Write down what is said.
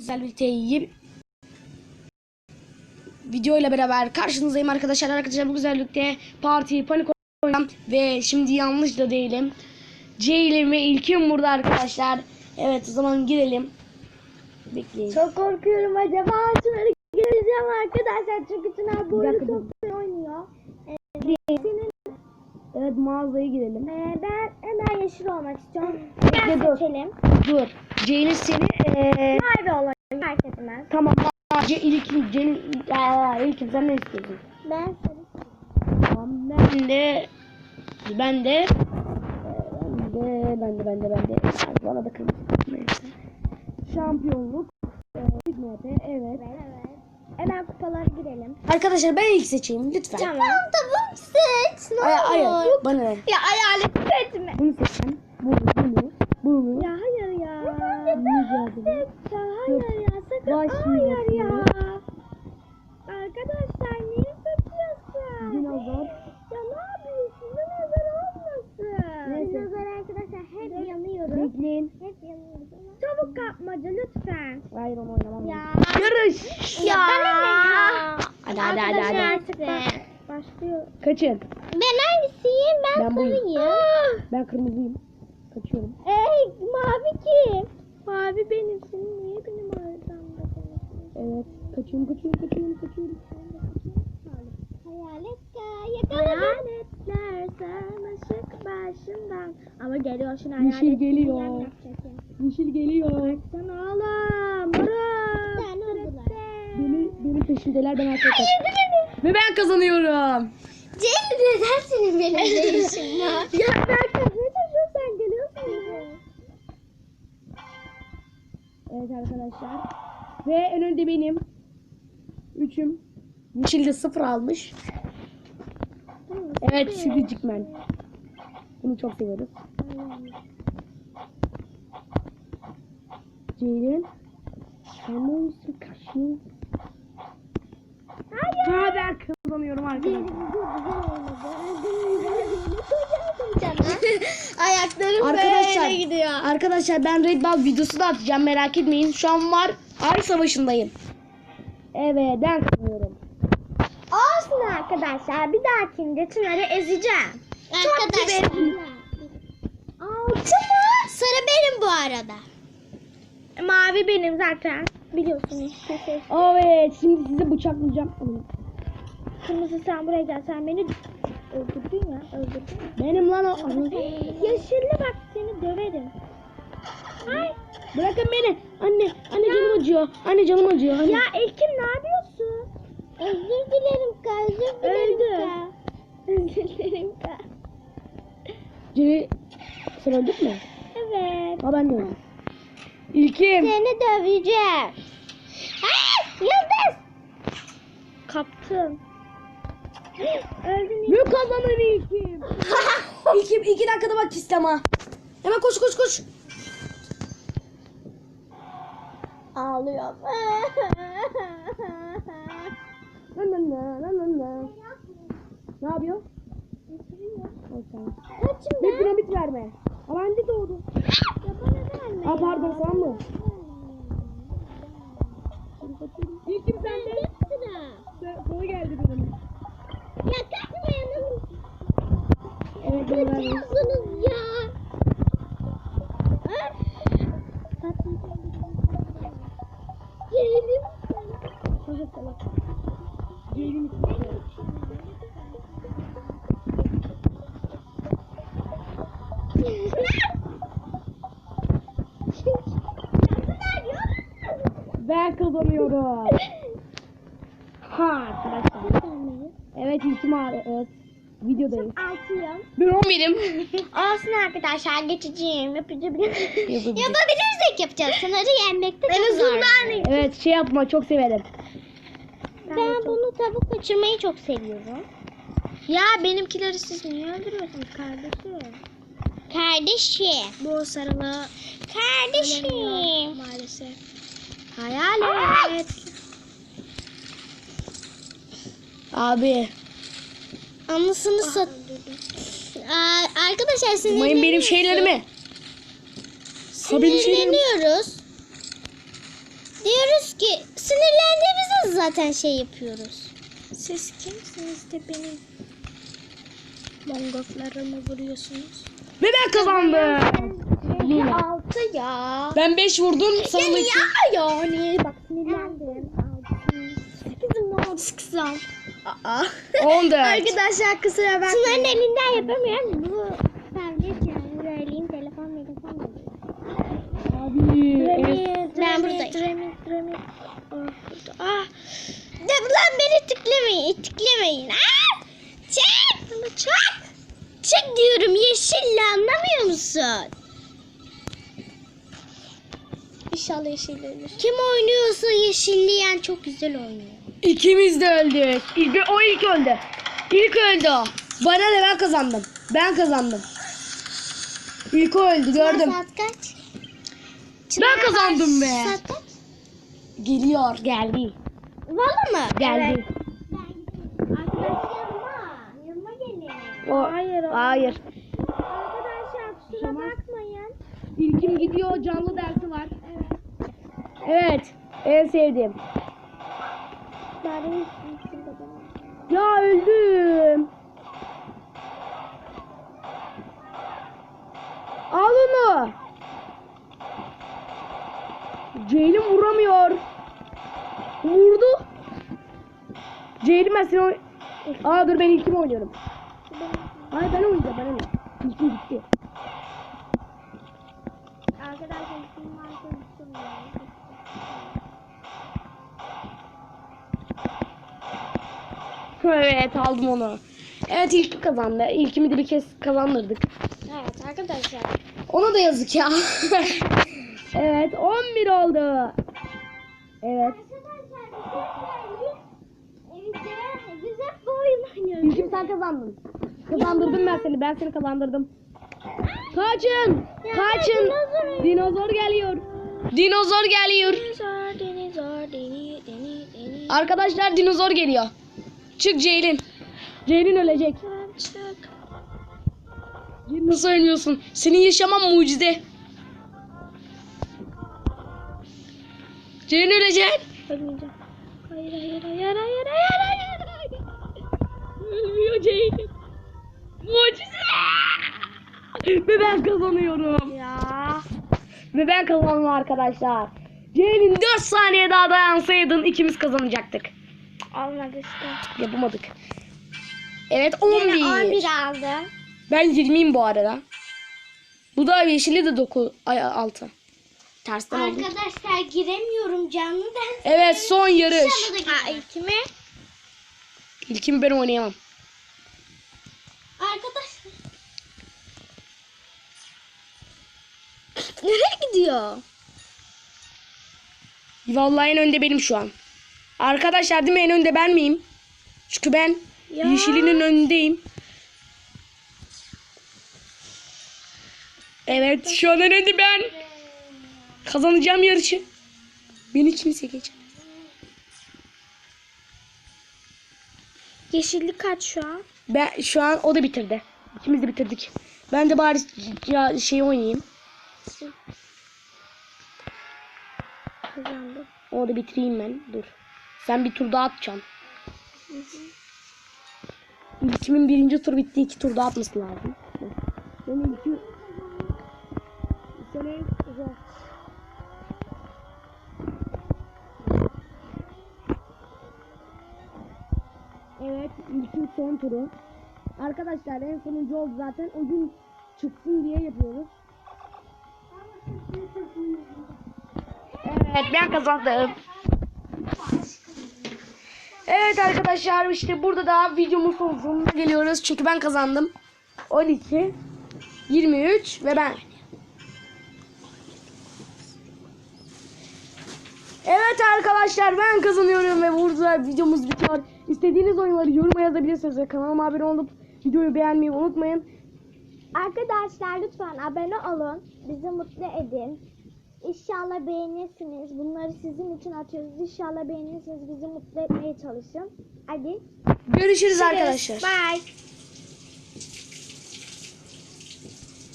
Sizlerle birlikte yeni video ile beraber karşınızdayım arkadaşlar. Arkadaşlar bu güzellikte parti panik oynayacağım ve şimdi yanlış da değilim. Ceylin ve İlkim burada arkadaşlar. Evet o zaman girelim. Bekleyin. Çok korkuyorum acaba Çınar'ı geleceğim arkadaşlar çünkü Çınar dakika, çok güzel oynuyor. Evet mağazaya girelim. Ee, ben hemen yeşil olmak istiyorum. Bekle, Gel dur. seçelim. Dur. Ceylin seni eee Mavi olayım fark etmez. tamam. Ce İlkim, Ceylin, Aa, İlkim sen ne istiyorsun? Ben Tamam ben de ben de ben de ben de ben de ben de bana da kırmızı neyse. Şampiyonluk e, evet. Evet. Hemen kupalara girelim. Arkadaşlar ben ilk seçeyim lütfen. Tamam. Tamam seç. Ne Ay, olur. bana ver. Ya hayalet seçme. Bunu seçeceğim. Bunu, bunu, bunu. Ya hayır ya. Mücadele. Seç ya hayır ya. Sakın hayır ya. müdahale. Arkadaşlar niye seçiyorsun? Dinozor. Ya ne yapıyorsun? Dinozor olmasın. Neyse. Dinozor arkadaşlar hep yanıyoruz. Bekleyin. Hep yanıyoruz. Çabuk kapmaca lütfen. Hayır onu oynamam. Ya. Yarış. Ya. Hadi hadi hadi hadi. Artık başlıyor. Kaçın. Ben hangisiyim? Ben, Ben sarıyım. Ben kırmızıyım. Kaçıyorum. Ey mavi kim? Mavi benim. Senin niye benim konuşuyorsun? Evet. Kaçıyorum kaçıyorum kaçıyorum kaçıyorum. Yakaladım. Hayaletler sarmaşık başından. Ama geliyor şimdi hayalet. geliyor. yem yapacak ya. Yeşil geliyor. Sen. Sen oldular. Beni, benim peşindeler ben beni. Ve ben kazanıyorum. Cem neden senin benim değişim ya? ya ben kazanıyor çalışıyorum sen geliyorsun. Evet arkadaşlar. Ve en önde benim. Üçüm. Yeşil de sıfır almış. Evet Sigicikmen. Bunu çok seviyoruz. Ceylin. Ne olursun kaşın? Hayır. Ha ben kazanıyorum arkadaşlar. Ayaklarım Arkadaşlar, böyle gidiyor. arkadaşlar ben Red Bull videosu da atacağım merak etmeyin. Şu an var Ay Savaşı'ndayım. Evet ben kazanıyorum. Olsun arkadaşlar. Bir dahakinde Çınar'ı ezeceğim. Arkadaşlar. Altı mı? Sarı benim bu arada. Mavi benim zaten. Biliyorsunuz. Evet şimdi sizi bıçaklayacağım. Kırmızı sen buraya gel. Sen beni öldürdün ya. Öldürdün. Benim lan o. Yeşilli bak seni döverim. Ay. Bırakın beni. Anne, anne canım acıyor. Anne canım acıyor. Anne. Ya Elkim ne yapıyorsun? Özür dilerim ka, özür dilerim Öldü. ka. Özür dilerim ka. Cini sen öldün mü? Evet. Ha ben de öldüm. İlkim. Seni döveceğim. Ay, Yıldız. Kaptım. Öldün. Ne kazanır İlkim? İlkim iki dakikada bak istema. Hemen koş koş koş. Ağlıyorum. Na na na na na na. Ne yapıyor? Tamam. Kaçım Bir dinamit verme. Aa bende doğdu. Ya bana verme Aa pardon sen mı? İlkim sen de. Sana geldi benim. Ya kaçmayalım. Evet. Kaçıyorsunuz ya. Yeğenim. Ben kazanıyorum. Ha arkadaşlar. Evet ilkim abi. Evet. Videodayız. Altıyım. Ben 11'im. Olsun arkadaşlar geçeceğim. Yapacağım. Yapabilirsek yapacağız. Sınırı yenmekte En çok azından zorlanıyorum. Evet şey yapma çok severim. Ben bunu tavuk kaçırmayı çok seviyorum. Ya benimkileri siz niye öldürüyorsunuz kardeşim? Kardeşim. Bu sarılı Kardeşim. maalesef. Hayalet. Abi. Anısını sat. Aa, arkadaşlar Umayın benim şeylerimi. Sinirleniyoruz. Diyor Ki sinirlendiğimizde zaten şey yapıyoruz. Siz kimsiniz de benim mongoflarımı vuruyorsunuz? Ve ben kazandım. Yine. Altı ya. Ben 5 vurdum. Ya Sana niye yani? Bak sinirlendim. Sekizim ne oldu? Sekizim. Aa. 14. Arkadaşlar kusura bakmayın. Sınırın elinden yapamıyorum. Bu tablet yani. Söyleyeyim telefon telefon. Abi. evet. Ben buradayım. Ah. De lan beni tıklamayın. tıklamayın. Ah. Çek. Çek. Çek diyorum yeşille anlamıyor musun? İnşallah yeşil ölür. Kim oynuyorsa yeşilleyen çok güzel oynuyor. İkimiz de öldük. İlk, o ilk öldü. İlk öldü o. Bana ne ben kazandım. Ben kazandım. İlk o öldü gördüm. Saat kaç? Ben kazandım be. Saat kaç? Geliyor. Geldi. Valla mı? Geldi. Gelin. O, Hayır, Hayır. Arkadaşlar kusura bakmayın. İlkim gidiyor. Canlı dersi var. Evet. En sevdiğim. Ya öldüm. Al onu. Ceylin vuramıyor. Vurdu. Ceylin ben seni Aa dur ben ilkim oynuyorum. Hayır ben oynayacağım bana ne? İlkim gitti. Evet aldım onu. Evet ilki kazandı. İlkimi de bir kez kazandırdık. Evet arkadaşlar. Ona da yazık ya. evet 11 oldu. Evet. İlkim sen kazandın. Kazandırdım ben seni. Ben seni kazandırdım. Kaçın. Kaçın. dinozor- geliyor. Dinozor geliyor. Arkadaşlar dinozor geliyor. Çık Ceylin. Ceylin ölecek. Çık. Ceylin nasıl oynuyorsun? Senin yaşaman mucize. Ceylin ölecek. Ölmeyeceğim. Hayır, hayır, hayır, hayır, hayır, hayır, hayır. Ölmüyor Ceylin. Mucize. Ve ben kazanıyorum. Ya. Ve ben kazandım arkadaşlar. Ceylin 4 saniye daha dayansaydın ikimiz kazanacaktık. Olmadı işte. Yapamadık. Evet 11. Yine 11 aldı. Ben 20'yim bu arada. Bu da yeşili de 9 ay 6. Tersten oldu. Arkadaşlar giremiyorum canlı ders. Evet son yarış. Ha kimi? İlkimi ben oynayamam. Arkadaşlar. Nereye gidiyor? Vallahi en önde benim şu an. Arkadaşlar değil mi en önde ben miyim? Çünkü ben Ya. yeşilinin önündeyim. Evet şu an en önde ben. Kazanacağım yarışı. Beni kimse geçemez. Yeşillik kaç şu an? Ben şu an o da bitirdi. İkimiz de bitirdik. Ben de bari ya şey oynayayım. Kazandım. O da bitireyim ben. Dur. Sen bir tur daha atacaksın. İlkimin birinci tur bitti. iki tur daha atması lazım. Benim iki... Sene... Evet, ilkin son turu. Arkadaşlar en sonuncu oldu zaten. O gün çıksın diye yapıyoruz. Evet, ben kazandım. Evet arkadaşlar işte burada da videomuzun sonuna geliyoruz. Çünkü ben kazandım. 12, 23 ve ben. Evet arkadaşlar ben kazanıyorum ve burada videomuz bitiyor. İstediğiniz oyunları yoruma yazabilirsiniz ve kanalıma abone olup videoyu beğenmeyi unutmayın. Arkadaşlar lütfen abone olun. Bizi mutlu edin. İnşallah beğenirsiniz. Bunları sizin için atıyoruz. İnşallah beğenirsiniz. Bizi mutlu etmeye çalışın. Hadi. Görüşürüz arkadaşlar. Bye.